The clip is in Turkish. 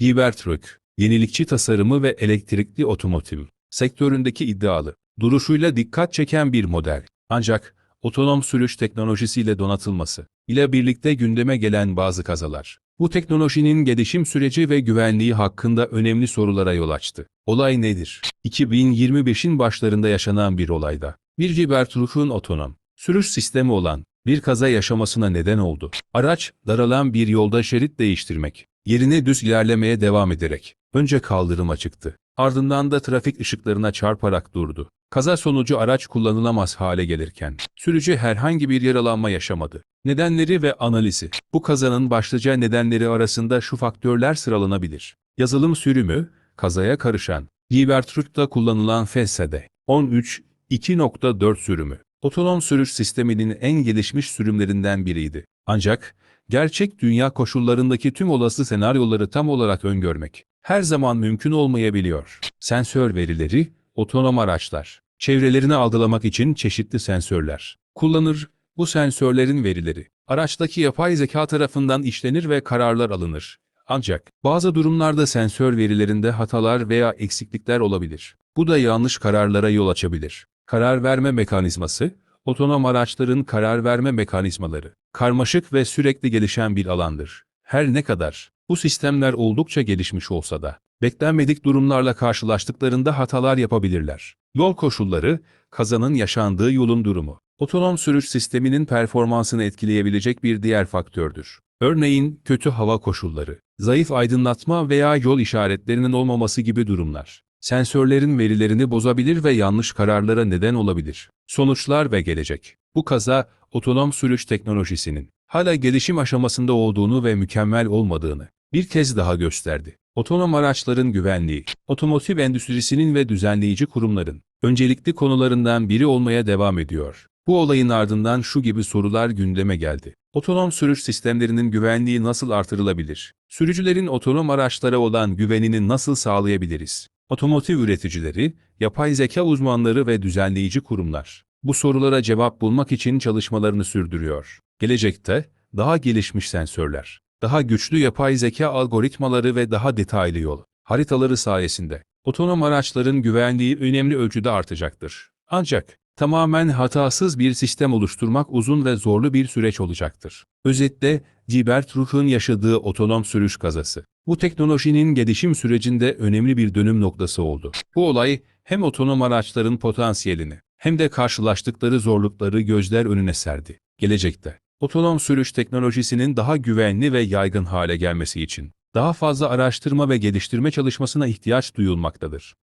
Cybertruck, yenilikçi tasarımı ve elektrikli otomotiv sektöründeki iddialı, duruşuyla dikkat çeken bir model. Ancak otonom sürüş teknolojisiyle donatılması ile birlikte gündeme gelen bazı kazalar, bu teknolojinin gelişim süreci ve güvenliği hakkında önemli sorulara yol açtı. Olay nedir? 2025'in başlarında yaşanan bir olayda, bir Cybertruck'un otonom sürüş sistemi olan bir kaza yaşamasına neden oldu. Araç, daralan bir yolda şerit değiştirmek, yerine düz ilerlemeye devam ederek, önce kaldırıma çıktı. Ardından da trafik ışıklarına çarparak durdu. Kaza sonucu araç kullanılamaz hale gelirken, sürücü herhangi bir yaralanma yaşamadı. Nedenleri ve analizi. Bu kazanın başlıca nedenleri arasında şu faktörler sıralanabilir. Yazılım sürümü, kazaya karışan, Cybertruck'ta kullanılan FSD 13 2.4 sürümü, otonom sürüş sisteminin en gelişmiş sürümlerinden biriydi. Ancak, gerçek dünya koşullarındaki tüm olası senaryoları tam olarak öngörmek, her zaman mümkün olmayabiliyor. Sensör verileri, otonom araçlar, çevrelerini algılamak için çeşitli sensörler kullanır. Bu sensörlerin verileri, araçtaki yapay zeka tarafından işlenir ve kararlar alınır. Ancak, bazı durumlarda sensör verilerinde hatalar veya eksiklikler olabilir. Bu da yanlış kararlara yol açabilir. Karar verme mekanizması, otonom araçların karar verme mekanizmaları, karmaşık ve sürekli gelişen bir alandır. Her ne kadar bu sistemler oldukça gelişmiş olsa da, beklenmedik durumlarla karşılaştıklarında hatalar yapabilirler. Yol koşulları, kazanın yaşandığı yolun durumu, otonom sürüş sisteminin performansını etkileyebilecek bir diğer faktördür. Örneğin, kötü hava koşulları, zayıf aydınlatma veya yol işaretlerinin olmaması gibi durumlar. Sensörlerin verilerini bozabilir ve yanlış kararlara neden olabilir. Sonuçlar ve gelecek. Bu kaza, otonom sürüş teknolojisinin hala gelişim aşamasında olduğunu ve mükemmel olmadığını bir kez daha gösterdi. Otonom araçların güvenliği, otomotiv endüstrisinin ve düzenleyici kurumların öncelikli konularından biri olmaya devam ediyor. Bu olayın ardından şu gibi sorular gündeme geldi. Otonom sürüş sistemlerinin güvenliği nasıl artırılabilir? Sürücülerin otonom araçlara olan güvenini nasıl sağlayabiliriz? Otomotiv üreticileri, yapay zeka uzmanları ve düzenleyici kurumlar bu sorulara cevap bulmak için çalışmalarını sürdürüyor. Gelecekte daha gelişmiş sensörler, daha güçlü yapay zeka algoritmaları ve daha detaylı yol haritaları sayesinde otonom araçların güvenliği önemli ölçüde artacaktır. Ancak tamamen hatasız bir sistem oluşturmak uzun ve zorlu bir süreç olacaktır. Özetle, Cybertruck'un yaşadığı otonom sürüş kazası, bu teknolojinin gelişim sürecinde önemli bir dönüm noktası oldu. Bu olay, hem otonom araçların potansiyelini, hem de karşılaştıkları zorlukları gözler önüne serdi. Gelecekte, otonom sürüş teknolojisinin daha güvenli ve yaygın hale gelmesi için, daha fazla araştırma ve geliştirme çalışmasına ihtiyaç duyulmaktadır.